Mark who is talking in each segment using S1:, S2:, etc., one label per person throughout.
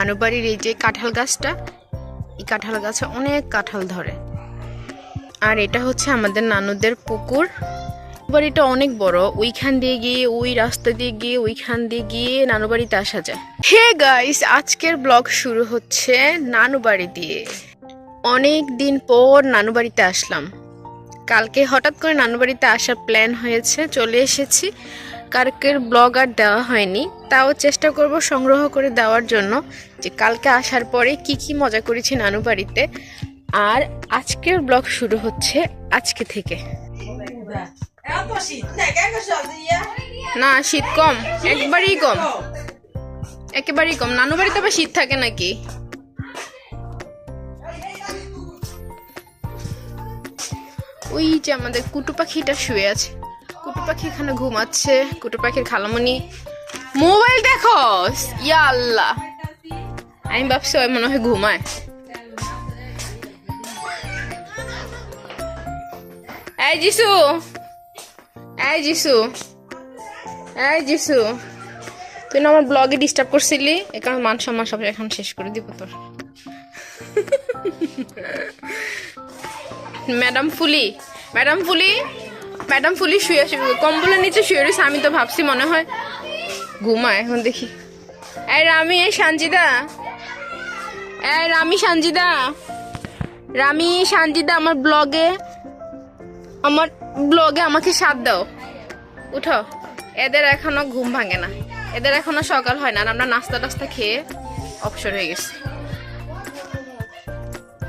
S1: নানুবাড়ির এই যে কাঁঠাল গাছটা, এই কাঁঠাল গাছে অনেক কাঁঠাল ধরে। আর এটা হচ্ছে আমাদের নানুদের পুকুর। বাড়িটা অনেক বড়। ওইখান দিয়ে গিয়ে, ওই রাস্তা দিয়ে গিয়ে, ওইখান দিয়ে গিয়ে নানু বাড়িতে আসা যায়। হে গাইস, আজকের ব্লগ শুরু হচ্ছে নানু বাড়ি দিয়ে। অনেক দিন পর নানু বাড়িতে আসলাম। কালকে হঠাৎ করে নানু বাড়িতে আসার প্ল্যান হয়েছে, চলে এসেছি। কালকের ব্লগ আর দেওয়া হয়নি। তাও চেষ্টা করব সংগ্রহ করে দেওয়ার জন্য যে কালকে আসার পরে কি কি মজা করেছি নানু বাড়িতে। আর আজকের ব্লগ শুরু হচ্ছে আজকে থেকে।
S2: না,
S1: শীত কম। একবারেই কম। একেবারেই কম। নানু বাড়িতে আবার শীত থাকে নাকি? ওই যে আমাদের কুটু পাখিটা শুয়ে আছে। কুটু পাখি এখানে ঘুমাচ্ছে কুটু পাখির খালামণি মোবাইল দেখো! ইয়া আল্লাহ। আমি ভাবছি ওই মনে হয় ঘুমায়। এই যিশু এই যিশু এই যিশু তুই আমার ব্লগে ডিস্টার্ব করছিলি? এ মান সম্মান সব এখন শেষ করে দিব তোর। Madam Phuli madam Phuli madam Phuli শুয়ে কম্বলের নিচে শুয়ে রয়েছে, আমি তো ভাবছি মনে হয় ঘুমায়, এখন দেখি। এই রামি, এই সানজিদা। এই রামি, সানজিদা। রামি, সানজিদা, আমার ব্লগে আমার ব্লগে আমাকে সাথ দাও। উঠো। এদের এখনও ঘুম ভাঙে না। এদের এখনও সকাল হয় না, আর আমরা নাস্তা টাস্তা খেয়ে অবসর হয়ে গেছি।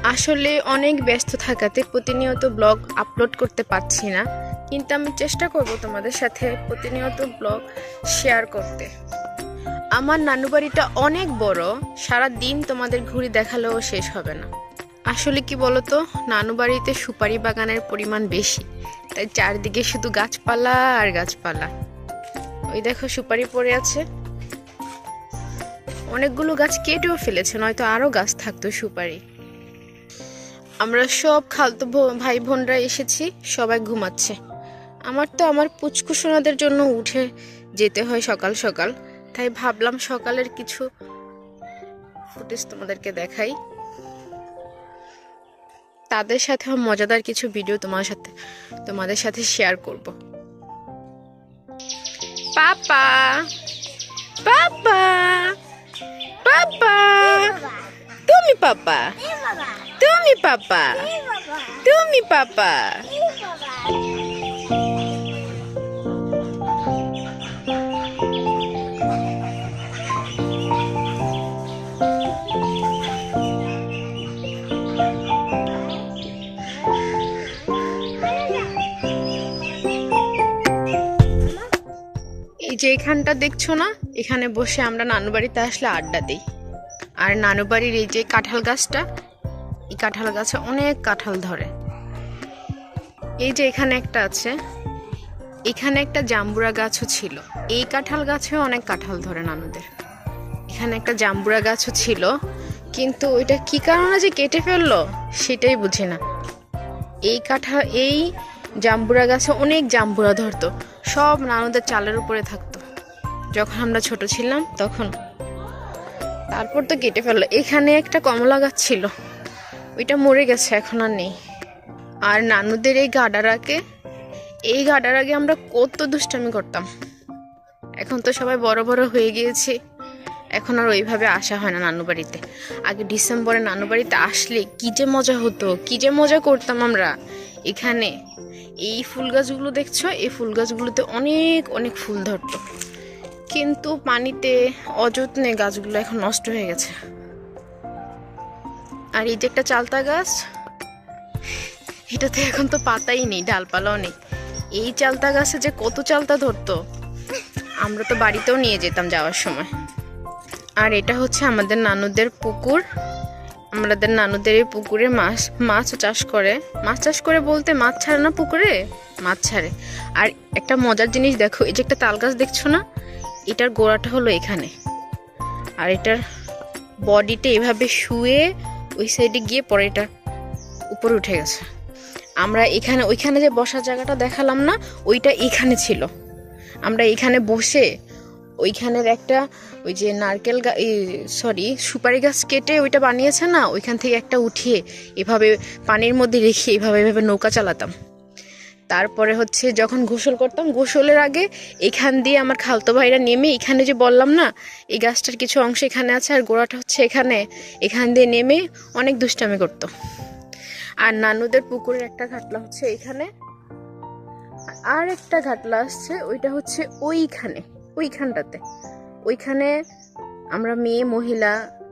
S1: আসলে অনেক ব্যস্ত থাকাতে প্রতিনিয়ত ব্লগ আপলোড করতে পারছি না, কিন্তু আমি চেষ্টা করব তোমাদের সাথে প্রতিনিয়ত ব্লগ শেয়ার করতে। আমার নানু বাড়িটা অনেক বড় সারা দিন তোমাদের ঘুরি দেখালেও শেষ হবে না। আসলে কি বলতো, নানু বাড়িতে সুপারি বাগানের পরিমাণ বেশি, তাই চারদিকে শুধু গাছপালা আর গাছপালা। ওই দেখো সুপারি পড়ে আছে। অনেকগুলো গাছ কেটেও ফেলেছে, নয়তো আরও গাছ থাকতো সুপারি। আমরা সব খালতো ভাই বোনরা এসেছি, সবাই ঘুমাচ্ছে। আমার তো আমার পুচকুসোনাদের জন্য উঠে যেতে হয় সকাল সকাল। তাই ভাবলাম সকালের কিছু ফুটেজ তোমাদেরকে দেখাই। তাদের সাথে মজাদার কিছু ভিডিও তোমার সাথে, তোমাদের সাথে শেয়ার করব। পাপা! পাপা! পাপা! তুমি পাপা? তুমি পাপা। তুমি পাপা। এই যে এখানটা দেখছ না? এখানে বসে আমরা নানু বাড়িতে আসলে আড্ডা দিই। আর নানু বাড়ির এই যে কাঁঠাল গাছটা এই কাঁঠাল গাছে অনেক কাঁঠাল ধরে। এই যে এখানে একটা আছে, এখানে একটা জাম্বুরা গাছও ছিল। এই কাঁঠাল গাছেও অনেক কাঁঠাল ধরে নানুদের। এখানে একটা জাম্বুরা গাছও ছিল, কিন্তু ওইটা কি কারণে যে কেটে ফেলল সেটাই বুঝি না। এই কাঁঠা এই জাম্বুরা গাছে অনেক জাম্বুরা ধরতো, সব নানুদের চালের উপরে থাকতো। যখন আমরা ছোট ছিলাম তখন। তারপর তো কেটে ফেলল। এখানে একটা কমলা গাছ ছিল। ওইটা মরে গেছে, এখন আর নেই। আর নানুদের এই গাডারাকে এই গাডার আগে আমরা কত দুষ্টামি করতাম। এখন তো সবাই বড় বড় হয়ে গিয়েছে, এখন আর ওইভাবে আসা হয় না নানু বাড়িতে। আগে ডিসেম্বরে নানু বাড়িতে আসলে কি যে মজা হতো, কি যে মজা করতাম আমরা। এখানে এই ফুল গাছগুলো দেখছ? এই ফুল গাছগুলোতে অনেক অনেক ফুল ধরতো। কিন্তু পানিতে অযত্নে গাছগুলো এখন নষ্ট হয়ে গেছে। আর এই যে একটা চালতা গাছ, এটাতে এখন তো পাতাই নেই, ডালপালাও নেই। এই চালতা গাছে যে কত চালতা ধরতো, আমরা তো বাড়িতেও নিয়ে যেতাম যাওয়ার সময়। আর এটা হচ্ছে আমাদের নানুদের পুকুর। আমাদের নানুদের এই পুকুরে মাছ, মাছও চাষ করে। মাছ চাষ করে বলতে মাছ ছাড়ে না পুকুরে? মাছ ছাড়ে। আর একটা মজার জিনিস দেখো, এই যে একটা তাল গাছ দেখছ না? এটার গোড়াটা হলো এখানে। আর এটার বডিটা এভাবে শুয়ে ওই সাইডে গিয়ে পরে এটা উপরে উঠে গেছে। আমরা এখানে, ওইখানে যে বসার জায়গাটা দেখালাম না, ওইটা এখানে ছিল। আমরা এখানে বসে ওইখানের একটা ওই যে নারকেল গা সরি সুপারি গাছ কেটে ওইটা বানিয়েছে না, ওইখান থেকে একটা উঠিয়ে এভাবে পানির মধ্যে রেখে এভাবে এভাবে নৌকা চালাতাম। তারপরে হচ্ছে যখন গোসল করতাম, গোসলের আগে এখান দিয়ে আমার খালতো ভাইরা নেমে এখানে যে বললাম না, এই গাছটার কিছু অংশ এখানে আছে আর গোড়াটা হচ্ছে এখানে, এখান দিয়ে নেমে অনেক দুষ্টামি করতো। আর নানুদের পুকুরের একটা ঘাটলা হচ্ছে এখানে, আর একটা ঘাটলা আসছে, ওইটা হচ্ছে ওইখানে, ওইখানটাতে। ওইখানে আমরা মেয়ে, মহিলা,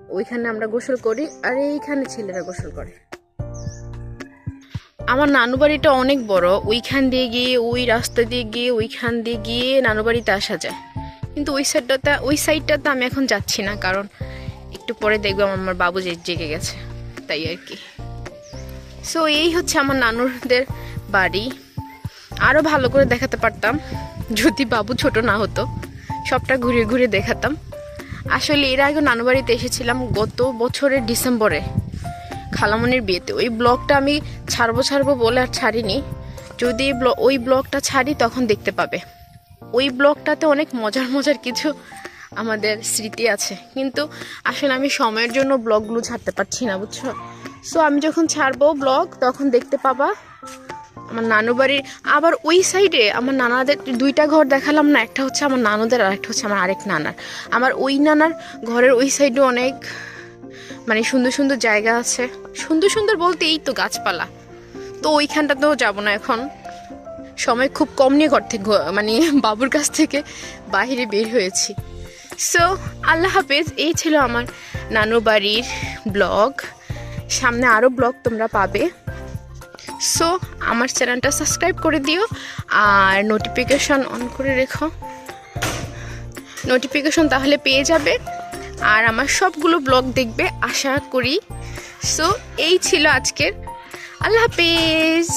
S1: ওইখানে আমরা গোসল করি, আর এইখানে ছেলেরা গোসল করে। আমার নানু বাড়িটা অনেক বড়। ওইখান দিয়ে গিয়ে, ওই রাস্তা দিয়ে গিয়ে, ওইখান দিয়ে গিয়ে নানু বাড়িতে আসা যায়। কিন্তু ওই সাইডটাতে ওই সাইডটাতে আমি এখন যাচ্ছি না, কারণ একটু পরে দেখব আমার বাবু যে জেগে গেছে। তাই আর কি। সো এই হচ্ছে আমার নানুদের বাড়ি। আরও ভালো করে দেখাতে পারতাম, যদি বাবু ছোট না হতো। সবটা ঘুরে ঘুরে দেখাতাম। আসলে এর আগে নানু বাড়িতে এসেছিলাম গত বছরের ডিসেম্বরে। খালামনির বিয়েতে। ওই ব্লগটা আমি ছাড়বো ছাড়বো বলে আর ছাড়িনি। যদি ওই ব্লগটা ছাড়ি, তখন দেখতে পাবে। ওই ব্লগটাতে অনেক মজার মজার কিছু আমাদের স্মৃতি আছে। কিন্তু আসলে আমি সময়ের জন্য ব্লগগুলো ছাড়তে পারছি না, বুঝছ? সো আমি যখন ছাড়বো ব্লগ, তখন দেখতে পাবা আমার নানু বাড়ির আবার ওই সাইডে আমার নানাদের দুইটা ঘর দেখালাম না, একটা হচ্ছে আমার নানুদের আর একটা হচ্ছে আমার আরেক নানার। আমার ওই নানার ঘরের ওই সাইডে অনেক মানে সুন্দর সুন্দর জায়গা আছে। সুন্দর সুন্দর বলতে এই তো গাছপালা। তো ওইখানটাতেও যাব না এখন। সময় খুব কম নিয়ে ঘর থেকে মানে বাবুর কাছ থেকে বাইরে বের হয়েছি। সো আল্লাহ হাফেজ, এই ছিল আমার নানু বাড়ির ব্লগ। সামনে আরও ব্লগ তোমরা পাবে। সো আমার চ্যানেলটা সাবস্ক্রাইব করে দিও আর নোটিফিকেশন অন করে রেখো। নোটিফিকেশন তাহলে পেয়ে যাবে। আর আমার সবগুলো ব্লগ দেখবে আশা করি। সো এই ছিল আজকের। আল্লাহ হাফেজ।